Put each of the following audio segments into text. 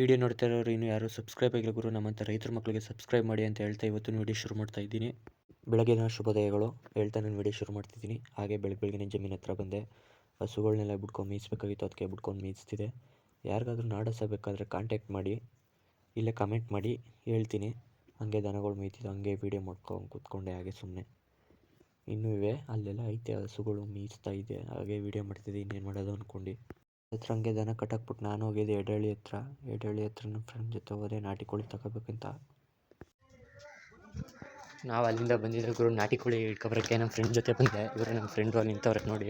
Video ನೋಡ್ತಾ ಇರೋರು ಇನ್ನೂ ಯಾರು ಸಬ್ಸ್ಕ್ರೈಬ್ ಆಗಿಲ್ಲ ಗುರು, ನಮ್ಮಂಥ ರೈತರ ಮಕ್ಕಳಿಗೆ ಸಬ್ಸ್ಕ್ರೈಬ್ ಮಾಡಿ ಅಂತ ಹೇಳ್ತಾ ಇವತ್ತು ವಿಡಿಯೋ ಶುರು ಮಾಡ್ತಾ ಇದ್ದೀನಿ. ಬೆಳಗಿನ ಶುಭೋದಯಗಳು. ಹೇಳ್ತಾ ನಾನು ವಿಡಿಯೋ ಶುರು ಮಾಡ್ತಿದ್ದೀನಿ. ಹಾಗೆ ಬೆಳಗ್ಗೆ ಬೆಳಗ್ಗೆ ಜಮೀನ ಹತ್ರ ಬಂದೆ. ಹಸುಗಳನ್ನೆಲ್ಲ ಬಿಡ್ಕೊಂಡು ಮೇಯಿಸ್ಬೇಕಾಗಿತ್ತು, ಅದಕ್ಕೆ ಬಿಡ್ಕೊಂಡು ಮೇಯಿಸ್ತಿದೆ ಯಾರಿಗಾದ್ರೂ ನಾಡಸ ಬೇಕಾದರೆ ಕಾಂಟ್ಯಾಕ್ಟ್ ಮಾಡಿ, ಇಲ್ಲೇ ಕಮೆಂಟ್ ಮಾಡಿ ಹೇಳ್ತೀನಿ. ಹಾಗೆ ದನಗಳು ಮೇಯ್ತಿದ್ದು, ಹಂಗೆ ವೀಡಿಯೋ ಮಾಡ್ಕೊಂಡು ಕೂತ್ಕೊಂಡೆ ಹಾಗೆ ಸುಮ್ಮನೆ ಇನ್ನೂ ಇವೆ. ಅಲ್ಲೆಲ್ಲ ಐತೆ, ಹಸುಗಳು ಮೇಯಿಸ್ತಾ ಇದೆ. ಹಾಗೆ ವೀಡಿಯೋ ಮಾಡ್ತಿದ್ದೆ, ಇನ್ನೇನು ಮಾಡೋದು ಅಂದ್ಕೊಂಡು ಹತ್ರ ಹಂಗೆ ದನ ಕಟ್ಟಾಕ್ಬಿಟ್ಟು ನಾನು ಹೋಗಿದ್ದೆ ಎಡಹಳ್ಳಿ ಹತ್ರ. ಎಡಹಳ್ಳಿ ಹತ್ರ ನಮ್ಮ ಫ್ರೆಂಡ್ ಜೊತೆ ಹೋದೆ ನಾಟಿ ಕೋಳಿ ತಗೋಬೇಕಂತ. ನಾವು ಅಲ್ಲಿಂದ ಬಂದಿದ್ದೆ ಗುರು ನಾಟಿ ಕೋಳಿ ಇಟ್ಕೊಬರಕ್ಕೆ ನಮ್ಮ ಫ್ರೆಂಡ್ ಜೊತೆ ಬಂದೆ. ಇವರು ನಮ್ಮ ಫ್ರೆಂಡು ಅಲ್ಲಿ ನಿಂತವ್ರೆ ನೋಡಿ.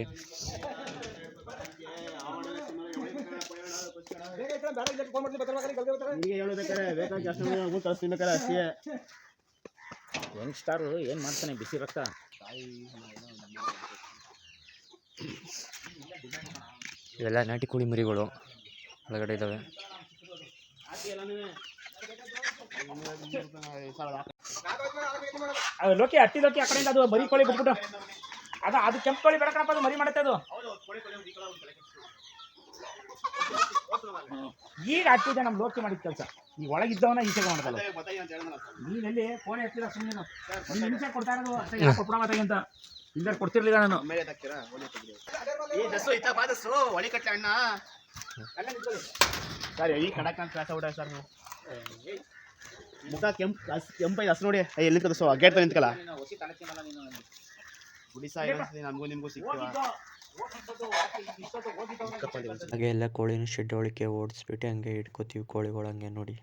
ಯಂಗ್ಸ್ಟಾರು ಏನು ಮಾಡ್ತಾನೆ ಬಿಸಿ ರಕ್ತ? ಇವೆಲ್ಲ ನಾಟಿ ಕೋಳಿ ಮರಿಗಳು ಒಳಗಡೆ ಇದ್ದಾವೆ. ಲೋಕಿ, ಅಟ್ಟಿ ಲೋಕಿ ಆ ಕಡೆಯಿಂದ ಅದು ಮರಿ ಕೋಳಿ ಬಿಟ್ಬಿಟ್ಟು ಅದು ಅದು ಕೆಂಪು ಕೋಳಿ ಬೇಡಕಪ್ಪ ಅದು ಮರಿ ಮಾಡತ್ತೆ ಅದು. ಈಗ ಹಟ್ಟಿದೆ ನಮ್ಮ ಲೋಕಿ ಮಾಡಿದ ಕೆಲಸ. ಈ ಒಳಗಿದ್ದವನ ಈಚೆಗೆ ಮಾಡ್ದಲ್ಲ ನೀನಲ್ಲಿ ಫೋನ್ ಎತ್ತಿದ ಸುಮ್ಮನೆ ನಿಮಿಷ ಕೊಡ್ತಾ ಇರೋದು ಅಷ್ಟೇ. ಅಂತ ಇಲ್ಲೇ ಕೊಡ್ತಿರ್ಲಿಲ್ಲ ನಾನು. ಸರ್ ಈ ಕಡಕ್ ಅಂತ ಕ್ಲಾಸ್ ಔಟ ಸರ್ ನೀವು. ಮುಖ ಕೆಂಪ್ ಕೆಂಪೈದು ಹಸ್ ನೋಡಿ. ಎಲ್ಲಿ ಕದ ಸೊ ಗೇಟ್ ನಿಂತ್ಕಲ್ಲ? ಗುಡಿಸ ನಮಗೂ ನಿಮಗೂ ಸಿಗ್ತೀವ ಹಾಗೆ ಎಲ್ಲ ಕೋಳಿನ ಶೆಡ್ ಒಳಕ್ಕೆ ಓಡಿಸ್ಬಿಟ್ಟು ಹಂಗೆ ಇಟ್ಕೋತೀವಿ ಕೋಳಿಗಳು ಹಂಗೆ ನೋಡಿ.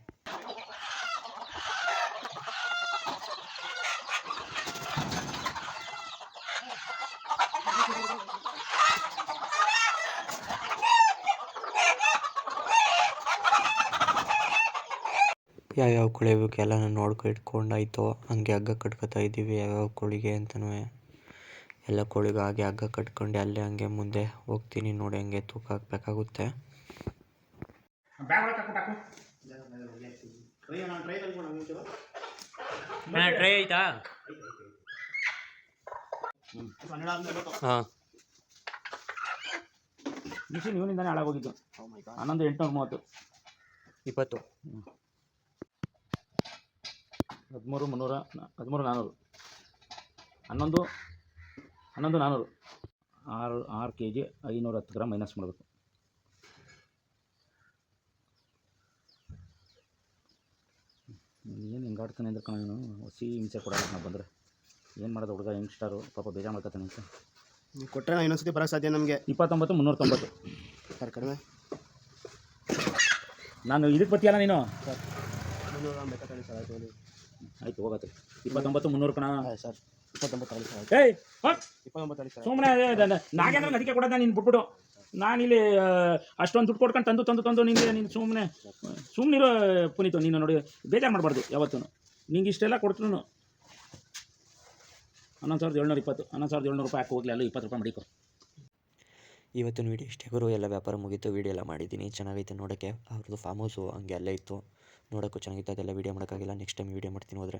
ಯಾವ್ಯಾವ ಕೋಳಿ ಬೇಕು ಎಲ್ಲ ನೋಡ್ಕೊ ಇಟ್ಕೊಂಡಾಯಿತು. ಹಂಗೆ ಹಗ್ಗ ಕಟ್ಕೊತಾ ಇದ್ದೀವಿ ಯಾವ್ಯಾವ ಕೋಳಿಗೆ ಅಂತಲೂ ಎಲ್ಲ ಕೋಳಿಗೂ ಹಾಗೆ ಹಗ್ಗ ಕಟ್ಕೊಂಡು ಅಲ್ಲೇ ಹಂಗೆ ಮುಂದೆ ಹೋಗ್ತೀನಿ ನೋಡಿ ಹಂಗೆ ತೂಕ ಹಾಕ್ಬೇಕಾಗುತ್ತೆ. ಟ್ರೈ ಆಯ್ತಾ? ಹಾಂ. ಮಿಷಿನ್ ಇವನಿಂದಾನೆ ಹಾಳಾಗೋಗಿದ್ದು. ಹನ್ನೊಂದು ಎಂಟುನೂರ ಮೂವತ್ತು. ಇಪ್ಪತ್ತು. ಹದಿಮೂರು ಮುನ್ನೂರ ಹದಿಮೂರು ನಾನ್ನೂರು ಹನ್ನೊಂದು ಹನ್ನೊಂದು ನಾನ್ನೂರು ಆರು ಆರು ಕೆ ಜಿ ಐನೂರ ಹತ್ತು ಗ್ರಾಮ್ ಮೈನಸ್ ಮಾಡಬೇಕು. ಏನು ಹಿಂಗಾಡ್ತಾನೆ ಅಂದ್ರೆ ಕಣ ನೀನು ಹೊಸಿ ಹಿಂಸೆ ಕೊಡಲ್ಲ ನಾವು ಬಂದರೆ. ಏನು ಮಾಡೋದು ಹುಡುಗ ಯಂಗ್ಸ್ಟಾರು? ಪಾಪ ಬೇಜಾರು ಮಾಡ್ಕೊತಾನೆ ಅಂತ. ನೀವು ಕೊಟ್ಟರೆ ನಾವು ಇನ್ನೊಂದ್ಸತಿ ಬರೋಕ್ಕೆ ಸಾಧ್ಯ ನಮಗೆ. ಇಪ್ಪತ್ತೊಂಬತ್ತು ಮುನ್ನೂರ ತೊಂಬತ್ತು. ಸರ್ ಕಡಿಮೆ. ನಾನು ಇದಕ್ಕೆ ಬರ್ತೀಯಲ್ಲ ನೀನು? ಮುನ್ನೂರ ಸರ್ ಹೇಳಿ ಆಯ್ತು ಹೋಗತ್ತೆ ಇಪ್ಪತ್ತೊಂಬತ್ತು ಮುನ್ನೂರು ಕಣ. ಸರ್. ಇಪ್ಪತ್ತೊಂಬತ್ತು ಆಯ್ತು ಸರ್. ಏಯ್ ಹೊಟ್ ಇಪ್ಪತ್ತೊಂಬತ್ತು ಆಯ್ತು ಸರ್. ಸುಮ್ಮನೆ ನಾಗೇಂದ್ರ ಅದಕ್ಕೆ ಕೊಡೋದ ನೀನು ಬಿಟ್ಬಿಟ್ಟು. ನಾನಿಲ್ಲಿ ಅಷ್ಟೊಂದು ದುಡ್ಡು ಕೊಡ್ಕೊಂಡು ತಂದು ತಂದು ತಂದು ನಿಂಗೆ ನೀನು ಸುಮ್ಮನೆ ಸುಮ್ಮನಿರೋ ಪುನೀತು ನೀನು ನೋಡಿ ಬೇಜಾರು ಮಾಡಬಾರ್ದು ಯಾವತ್ತೂ ನಿಂಗೆ ಇಷ್ಟೆಲ್ಲ ಕೊಡ್ತು ಹನ್ನೊಂದು ಸಾವಿರದ ಏಳ್ನೂರ ಇಪ್ಪತ್ತು ಹನ್ನೊಂದು ಸಾವಿರದ ಏಳ್ನೂರು ರೂಪಾಯಿ ಹಾಕಿ ಹೋಗ್ಲಿ ಅಲ್ಲೂ ಇಪ್ಪತ್ತು ರೂಪಾಯಿ ಮಡಿಕೊ. ಇವತ್ತಿನ ವೀಡಿಯೋ ಇಷ್ಟೇ ಗುರು. ಎಲ್ಲ ವ್ಯಾಪಾರ ಮುಗಿತು ವೀಡಿಯೋ ಎಲ್ಲ ಮಾಡಿದ್ದೀನಿ. ಚೆನ್ನಾಗೈತೆ ನೋಡೋಕ್ಕೆ. ಅವ್ರದ್ದು ಫಾರ್ಮ್ ಹೌಸು ಹಂಗೆ ಅಲ್ಲೇ ಇತ್ತು. ನೋಡೋಕ್ಕೂ ಚೆನ್ನಾಗಿತ್ತು. ಅದೆಲ್ಲ ವೀಡಿಯೋ ಮಾಡೋಕ್ಕಾಗಿಲ್ಲ. ನೆಕ್ಸ್ಟ್ ಟೈಮ್ ವೀಡಿಯೋ ಮಾಡ್ತೀನಿ ಹೋದರೆ.